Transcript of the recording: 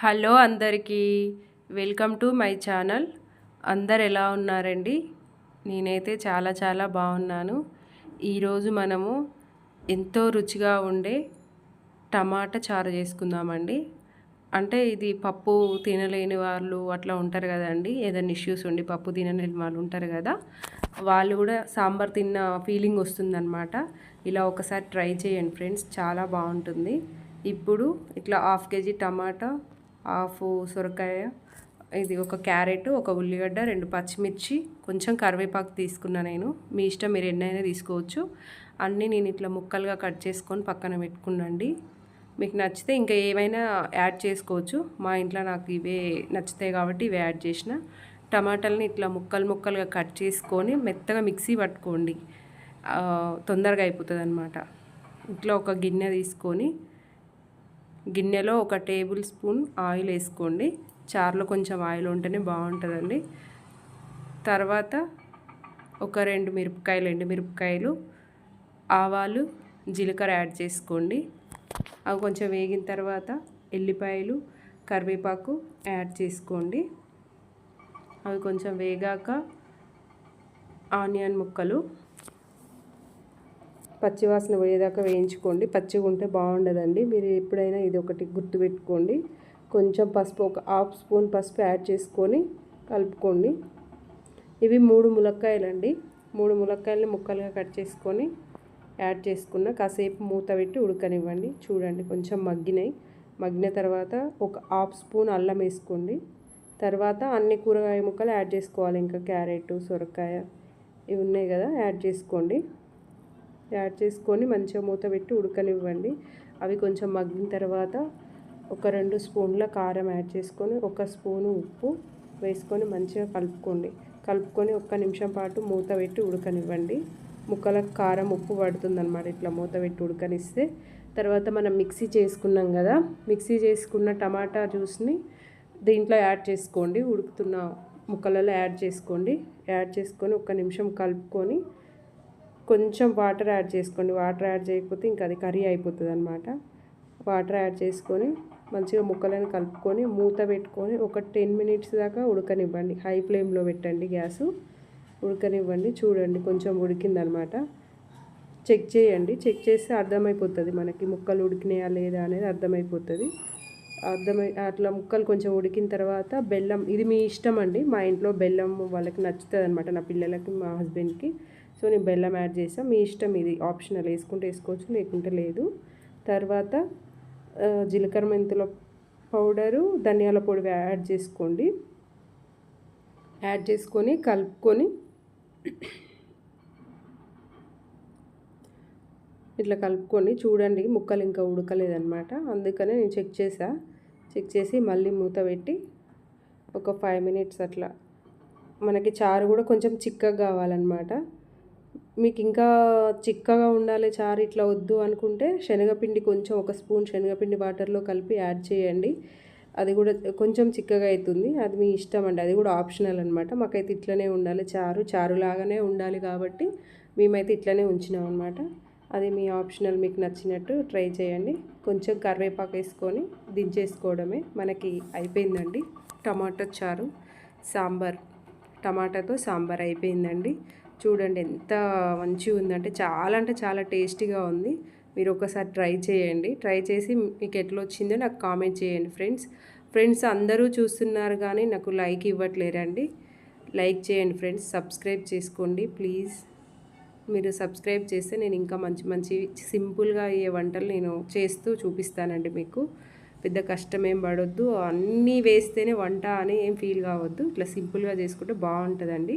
Hello అందరికీ welcome to my channel. అందరు ఎలా ఉన్నారండి? నేనైతే చాలా చాలా బాగున్నాను. ఈరోజు మనము ఎంతో రుచిగా ఉండే టమాటా చారు చేసుకుందామండి. అంటే ఇది పప్పు తినలేని వాళ్ళు అట్లా ఉంటారు కదండి. ఏదైనా ఇష్యూస్ ఉండి పప్పు తినలేని వాళ్ళు ఉంటారు కదా. వాళ్ళు కూడా సాంబార్ తిన్న ఫీలింగ్ వస్తుందన్నమాట. ఇలా ఒకసారి ట్రై చేయండి ఫ్రెండ్స్ చాలా బాగుంటుంది. ఇప్పుడు ఇట్లా హాఫ్ కేజీ టమాటా హాఫ్ సొరకాయ ఇది ఒక క్యారెట్ ఒక ఉల్లిగడ్డ రెండు పచ్చిమిర్చి కొంచెం కరివేపాకు తీసుకున్నా నేను. మీ ఇష్టం మీరు ఎన్నైనా తీసుకోవచ్చు. అన్నీ నేను ఇట్లా ముక్కలుగా కట్ చేసుకొని పక్కన పెట్టుకున్నాండి. మీకు నచ్చితే ఇంకా ఏమైనా యాడ్ చేసుకోవచ్చు. మా ఇంట్లో నాకు ఇవే నచ్చుతాయి కాబట్టి ఇవి యాడ్ చేసిన. టమాటాలని ఇట్లా ముక్కలు ముక్కలుగా కట్ చేసుకొని మెత్తగా మిక్సీ పట్టుకోండి. తొందరగా అయిపోతుంది అనమాట ఇట్లా ఒక గిన్నె తీసుకొని గిన్నెలో ఒక టేబుల్ స్పూన్ ఆయిల్ వేసుకోండి. చారులో కొంచెం ఆయిల్ ఉంటేనే బాగుంటుందండి. తర్వాత ఒక రెండు మిరపకాయలు ఎండు మిరపకాయలు ఆవాలు జీలకర్ర యాడ్ చేసుకోండి. అవి కొంచెం వేగిన తర్వాత ఎల్లిపాయలు కరివేపాకు యాడ్ చేసుకోండి. అవి కొంచెం వేగాక ఆనియన్ ముక్కలు పచ్చివాసన పోయేదాకా వేయించుకోండి. పచ్చిగా ఉంటే బాగుండదండి. మీరు ఎప్పుడైనా ఇది ఒకటి గుర్తుపెట్టుకోండి. కొంచెం పసుపు ఒక హాఫ్ స్పూన్ పసుపు యాడ్ చేసుకొని కలుపుకోండి. ఇవి మూడు ములక్కాయలండి. మూడు ములక్కాయలని ముక్కలుగా కట్ చేసుకొని యాడ్ చేసుకున్న కాసేపు మూత పెట్టి ఉడకనివ్వండి. చూడండి కొంచెం మగ్గినాయి. మగ్గిన తర్వాత ఒక హాఫ్ స్పూన్ అల్లం వేసుకోండి. తర్వాత అన్ని కూరగాయ ముక్కలు యాడ్ చేసుకోవాలి. ఇంకా క్యారెట్ సొరకాయ ఇవి ఉన్నాయి కదా యాడ్ చేసుకోండి. యాడ్ చేసుకొని మంచిగా మూత పెట్టి ఉడకనివ్వండి. అవి కొంచెం మగ్గిన తర్వాత ఒక రెండు స్పూన్ల కారం యాడ్ చేసుకొని ఒక స్పూను ఉప్పు వేసుకొని మంచిగా కలుపుకోండి. కలుపుకొని ఒక్క నిమిషం పాటు మూత పెట్టి ఉడకనివ్వండి. ముక్కలకు కారం ఉప్పు పడుతుందన్నమాట ఇట్లా మూత పెట్టి ఉడకనిస్తే. తర్వాత మనం మిక్సీ చేసుకున్నాం కదా మిక్సీ చేసుకున్న టమాటా జ్యూస్ని దీంట్లో యాడ్ చేసుకోండి. ఉడుకుతున్న ముక్కలలో యాడ్ చేసుకోండి. యాడ్ చేసుకొని ఒక్క నిమిషం కలుపుకొని కొంచెం వాటర్ యాడ్ చేసుకోండి. వాటర్ యాడ్ చేయకపోతే ఇంకా అది కర్రీ అయిపోతుంది అనమాట వాటర్ యాడ్ చేసుకొని మంచిగా ముక్కలను కలుపుకొని మూత పెట్టుకొని ఒక టెన్ మినిట్స్ దాకా ఉడకనివ్వండి. హై ఫ్లేమ్లో పెట్టండి గ్యాసు. ఉడకనివ్వండి. చూడండి కొంచెం ఉడికిందనమాట చెక్ చేయండి. చెక్ చేస్తే అర్థమైపోతుంది మనకి ముక్కలు ఉడికినాయా లేదా అనేది అర్థమైపోతుంది. అర్థమై అట్లా ముక్కలు కొంచెం ఉడికిన తర్వాత బెల్లం ఇది మీ ఇష్టం అండి. మా ఇంట్లో బెల్లం వాళ్ళకి నచ్చుతుంది అనమాట నా పిల్లలకి మా హస్బెండ్కి. సో నేను బెల్లం యాడ్ చేసాను మీ ఇష్టం ఇది ఆప్షనల్ వేసుకుంటే వేసుకోవచ్చు లేకుంటే లేదు. తర్వాత జీలకర్ర మెంతుల పౌడరు ధనియాల పొడి యాడ్ చేసుకోండి. యాడ్ చేసుకొని కలుపుకొని ఇట్లా కలుపుకొని చూడండి ముక్కలు ఇంకా ఉడకలేదనమాట అందుకనే నేను చెక్ చేసా చెక్ చేసి మళ్ళీ మూత పెట్టి ఒక ఫైవ్ మినిట్స్ అట్లా. మనకి చారు కూడా కొంచెం చిక్కగా కావాలన్నమాట. మీకు ఇంకా చిక్కగా ఉండాలి చారు ఇట్లా వద్దు అనుకుంటే శనగపిండి కొంచెం ఒక స్పూన్ శనగపిండి వాటర్లో కలిపి యాడ్ చేయండి. అది కూడా కొంచెం చిక్కగా అవుతుంది అది మీ ఇష్టం అండి. అది కూడా ఆప్షనల్ అనమాట మాకైతే ఇట్లనే ఉండాలి చారు. చారు లాగానే ఉండాలి కాబట్టి మేమైతే ఇట్లనే ఉంచినాం అనమాట అది మీ ఆప్షనల్ మీకు నచ్చినట్టు ట్రై చేయండి. కొంచెం కరివేపాకు వేసుకొని దించేసుకోవడమే మనకి అయిపోయిందండి. టమాటో చారు సాంబార్. టమాటాతో సాంబార్ అయిపోయిందండి. చూడండి ఎంత మంచిగా ఉందంటే చాలా అంటే చాలా టేస్టీగా ఉంది. మీరు ఒకసారి ట్రై చేయండి. ట్రై చేసి మీకు ఎట్లా వచ్చిందో నాకు కామెంట్ చేయండి ఫ్రెండ్స్. ఫ్రెండ్స్ అందరూ చూస్తున్నారు కానీ నాకు లైక్ ఇవ్వట్లేరండి. లైక్ చేయండి ఫ్రెండ్స్. సబ్స్క్రైబ్ చేసుకోండి ప్లీజ్. మీరు సబ్స్క్రైబ్ చేస్తే నేను ఇంకా మంచి మంచి సింపుల్గా అయ్యే వంటలు నేను చేస్తూ చూపిస్తానండి మీకు. పెద్ద కష్టం ఏం పడొద్దు. అన్నీ వేస్తేనే వంట అని ఏం ఫీల్ కావద్దు. ఇట్లా సింపుల్గా చేసుకుంటే బాగుంటుందండి.